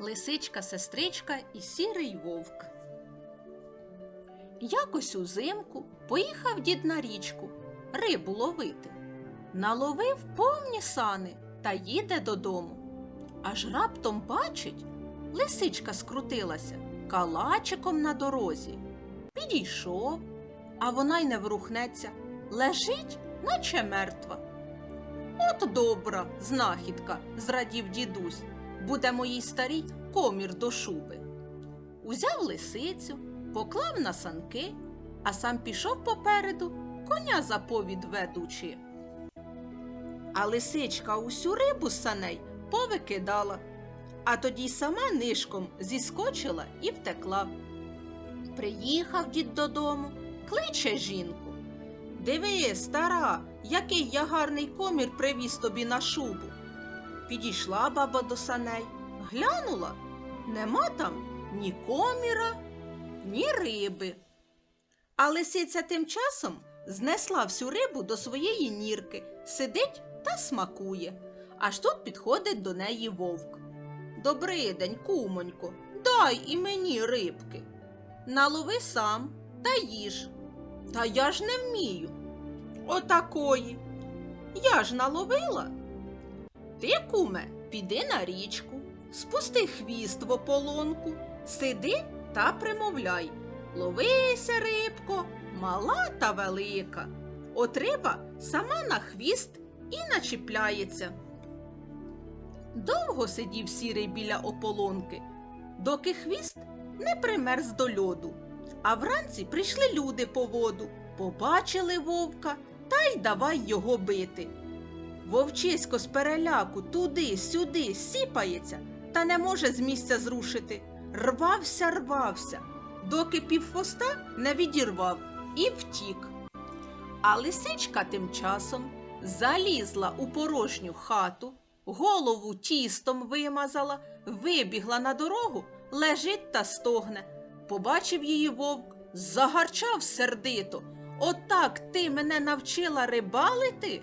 Лисичка, сестричка і сірий вовк. Якось узимку поїхав дід на річку рибу ловити. Наловив повні сани та їде додому. Аж раптом бачить, лисичка скрутилася калачиком на дорозі. Підійшов, а вона й не врухнеться, лежить, наче мертва. От добра знахідка, зрадів дідусь, буде моїй старій комір до шуби. Узяв лисицю, поклав на санки, а сам пішов попереду, коня за повід ведучи. А лисичка усю рибу саней повикидала, а тоді сама нишком зіскочила і втекла. Приїхав дід додому, кличе жінку. Диви, стара, який я гарний комір привіз тобі на шубу. Підійшла баба до саней, глянула, нема там ні коміра, ні риби. А лисиця тим часом знесла всю рибу до своєї нірки, сидить та смакує. Аж тут підходить до неї вовк. Добрий день, кумонько, дай і мені рибки. Налови сам та їж. Та я ж не вмію. Отакої. Я ж наловила. Ти, куме, піди на річку, спусти хвіст в ополонку, сиди та примовляй. Ловися, рибко, мала та велика. От риба сама на хвіст і начіпляється. Довго сидів сірий біля ополонки, доки хвіст не примерз до льоду. А вранці прийшли люди по воду, побачили вовка та й давай його бити. Вовчисько з переляку туди-сюди сіпається та не може з місця зрушити. Рвався, рвався, доки півхвоста не відірвав і втік. А лисичка тим часом залізла у порожню хату, голову тістом вимазала, вибігла на дорогу, лежить та стогне. Побачив її вовк, загарчав сердито. Отак ти мене навчила рибалити?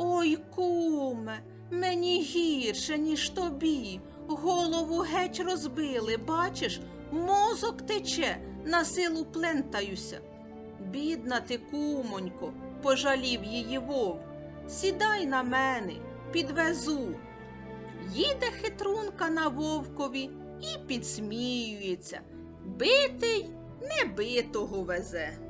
Ой, куме, мені гірше, ніж тобі. Голову геть розбили, бачиш, мозок тече, на силу плентаюся. Бідна ти, кумонько, пожалів її вовк. Сідай на мене, підвезу. Їде хитрунка на вовкові і підсміюється. Битий небитого везе.